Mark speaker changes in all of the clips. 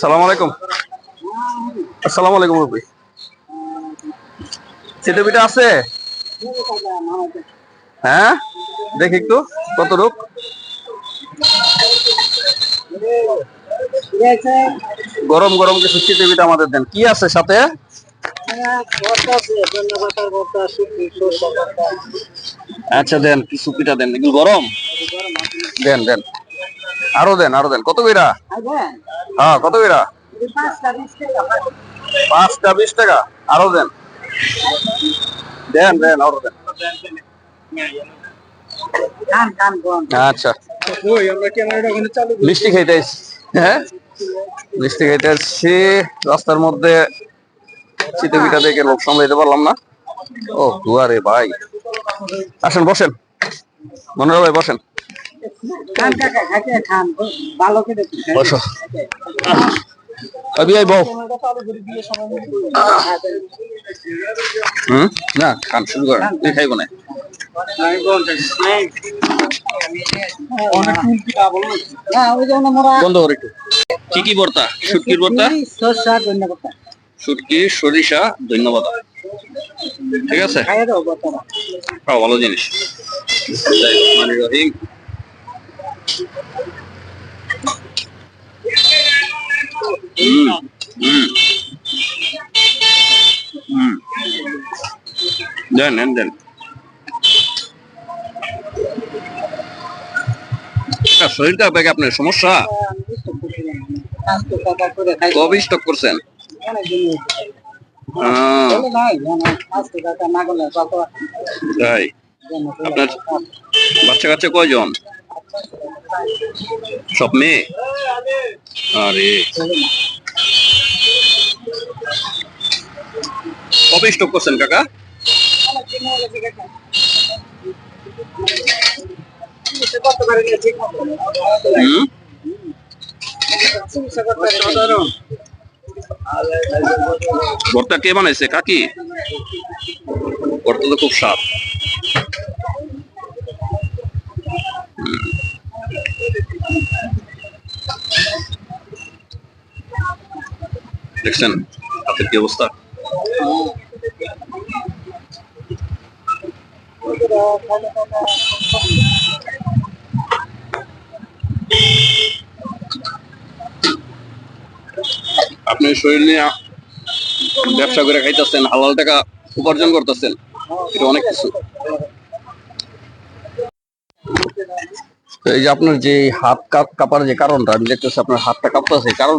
Speaker 1: সালাম আলাইকুম। আলাইকুম পিঠা আছে? হ্যাঁ? দেখি একটু, কত রূপ গরম গরম কিছু চিতে পিঠা আমাদের দেন। কি আছে সাথে? আচ্ছা দেন, কিছু পিঠা দেন। গরম? দেন দেন। আরও দেন আরও দেন। কত কইরা? হ্যাঁ কত কইরা? পাঁচটা বিশ টাকা। আরও দেন। দেন দেন আরও দেন। আচ্ছা। মিষ্টি খাইতে আসছি। হ্যাঁ? মিষ্টি খাইতে আসছি। রাস্তার মধ্যে চিতে পিঠা দেখে লোক সামলাইতে পারলাম না। ও দুয়ারে ভাই। আসেন বসেন। মনোরা ভাই বসেন। বসো অবি আই বউ। হুম? না খান শুরু করেন। তুই খাইব না। বন্ধ করে একটু। কি কি ভর্তা? শুটকির ভর্তা? শুটকি সরিষা ধন্যবাদ ঠিক আছে? ভালো জিনিস রহিম হুম হুম হুম দেন দেন দেন। শরীরটা আপনাকে আপনার সমস্যা? কবে স্টক করছেন? আপনার বাচ্চা কাচ্চা কয়জন? সব মেয়ে আরে। কবে স্টক করছেন কাকা? ভর্তা কে বানাইছে, কাকি? ভর্তা তো খুব স্বাদ। দেখছেন হাতের কি অবস্থা? আপনি শরীর নিয়ে ব্যবসা করে খাইতেছেন, হালাল টাকা উপার্জন করতেছেন, এটা অনেক কিছু। এই যে আপনার যে হাত কাপ- কাঁপার যে কারণটা, আমি দেখতেছি আপনার হাতটা কাঁপতেছে, কারণ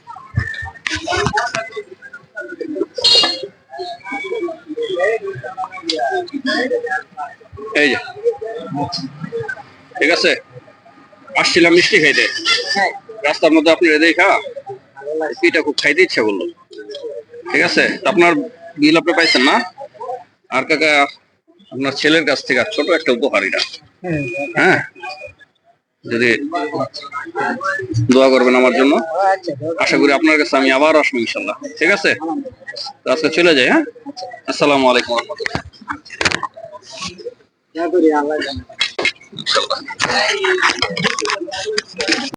Speaker 1: এই যে। ঠিক আছে? আসছিলাম মিষ্টি খাইতে। রাস্তার মধ্যে আপনি দেখা পিঠা খুব খাইতে ইচ্ছা করল। ঠিক আছে? আপনার বিল আপনি পাইছেন না? আর কাকা আপনার ছেলের কাছ থেকে ছোট একটা উপহার এটা। হ্যাঁ? যদি দোয়া করবেন আমার জন্য। আশা করি আপনার কাছে আমি আবার আসব ইনশাল্লাহ। ঠিক আছে? আজকে চলে যাই হ্যাঁ? আসসালামু আলাইকুম। রহমতুল্লাহ ইনশাল্লাহ